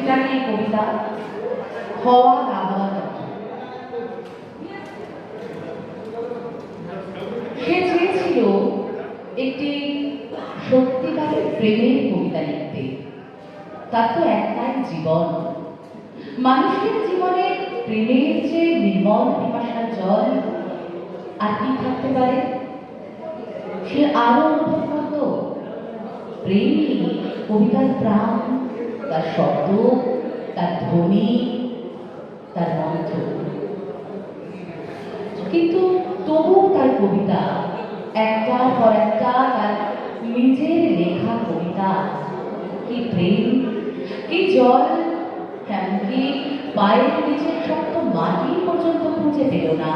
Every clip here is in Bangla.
সেটা নিয়ে কবিতা? হওয়া না সে চেয়েছিল একটি সত্যিকারের প্রেমের কবিতা লিখতে। তার তো একটাই জীবন। মানুষের জীবনে প্রেমের যে নির্মল পিপাসার জল আর কি থাকতে পারে? সে আরও অনুভব করত, প্রেমই কবিতার প্রাণ। তার শব্দ, তার ধ্বনি, তার মন্ত্র। কিন্তু তবুও তার কবিতা একটার পর একটা তার নিজের লেখা কবিতা। কি প্রেম, কি জল এমনকি পায়ের নিচের শক্ত মাটি পর্যন্ত খুঁজে পেল না।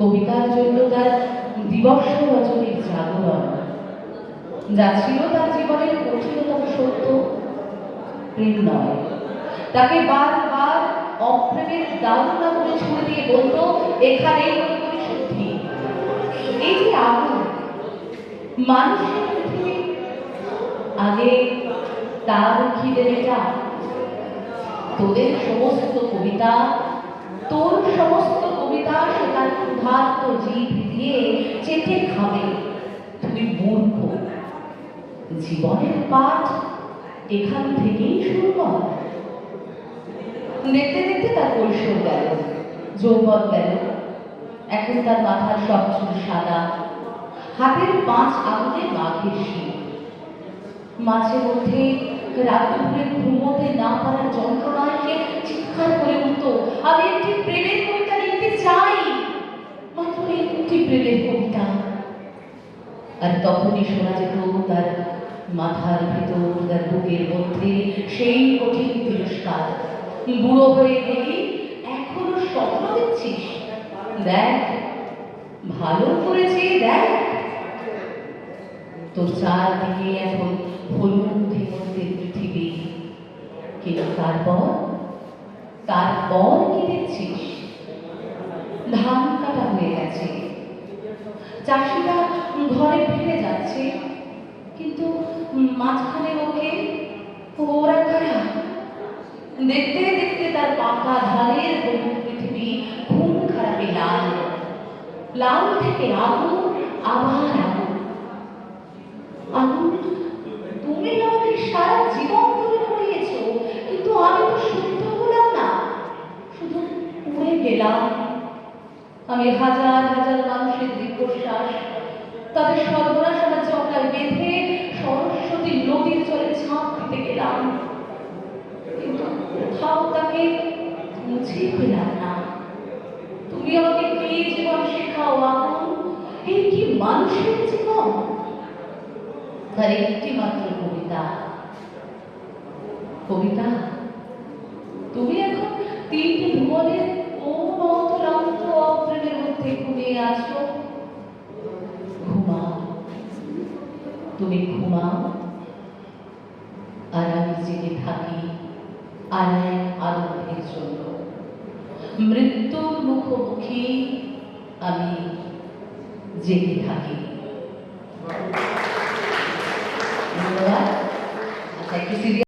কবিতার জন্য তার দিবস রজনীর জাগরণ, যা ছিল তার জীবনের কঠিনতম সত্য। নয়। তাকে বারবার অপ্রেমের দারুণা করে ছুড়ে দিয়ে বলতো এখানেই ওই পরিশুদ্ধি এই যে আগুন, মানুষের আগে তার খিদে মেটা, তোদের সমস্ত কবিতা, তোর সমস্ত কবিতা সে তার ক্ষুধার্ত জীব দিয়ে চেটে খাবে। তুই মূর্খ। জীবনের পাঠ এখান থেকেই শুরু হয়। দেখতে দেখতে তার কৈশোর গেল, যৌবন গেল। এখন তার মাথার সব সাদা, হাতের পাঁচ আঙুলে বাঘের শির মাঝে মধ্যে রাত দুপুরে ঘুমোতে না পারার যন্ত্রণায় সে চিৎকার করে উঠত আমি একটি প্রেমের কবিতা লিখতে চাই। মাত্র একটি প্রেমের কবিতা। আর তখনই শোনা যেত তার মাথার ভেতর তার বুকের মধ্যে সেই কঠিন তিরস্কার। বুড়ো হয়ে গেলি, এখনও স্বপ্ন দেখছিস? দেখ, ভালো করেছে, দেখ। তোর চারদিকে এখন হলুদ হেমন্তের পৃথিবী। কিন্তু তারপর তারপর কি দেখছিস? ধান কাটা হয়ে গেছে। চাষিরা ঘরে ফিরে যাচ্ছে, কিন্তু মাঝখানে ওকে দেখতে দেখতে তার পাকা ধানের পৃথিবী খুন খারাপে লাল। লাল থেকে আগুন, আবার আগুন। আগুন, তুমি সারা জীবন ধরে পড়িয়েছ কিন্তু আমি তো শুদ্ধ হলাম না। শুধু উড়ে গেলাম। আমি হাজার হাজার মানুষের দীর্ঘশ্বাস, তাদের সর্বনাশ মুছে পেলাম না। তুমি আমাকে কি জীবন শেখাও আগুন এই কি মানুষের জীবন? তার একটি মাত্র কবিতা। কবিতা, তুমি এখন তিন ভুবনের কোন অন্তরান্ত অপ্রেমের মধ্যে ঘুমিয়ে আছো? ঘুমাও। তুমি ঘুমাও। আর আমি জেগে থাকি আর এক আনন্দের জন্য। মৃত্যুর মুখোমুখি আমি জেগে থাকি। ধন্যবাদ। আচ্ছা একটু serious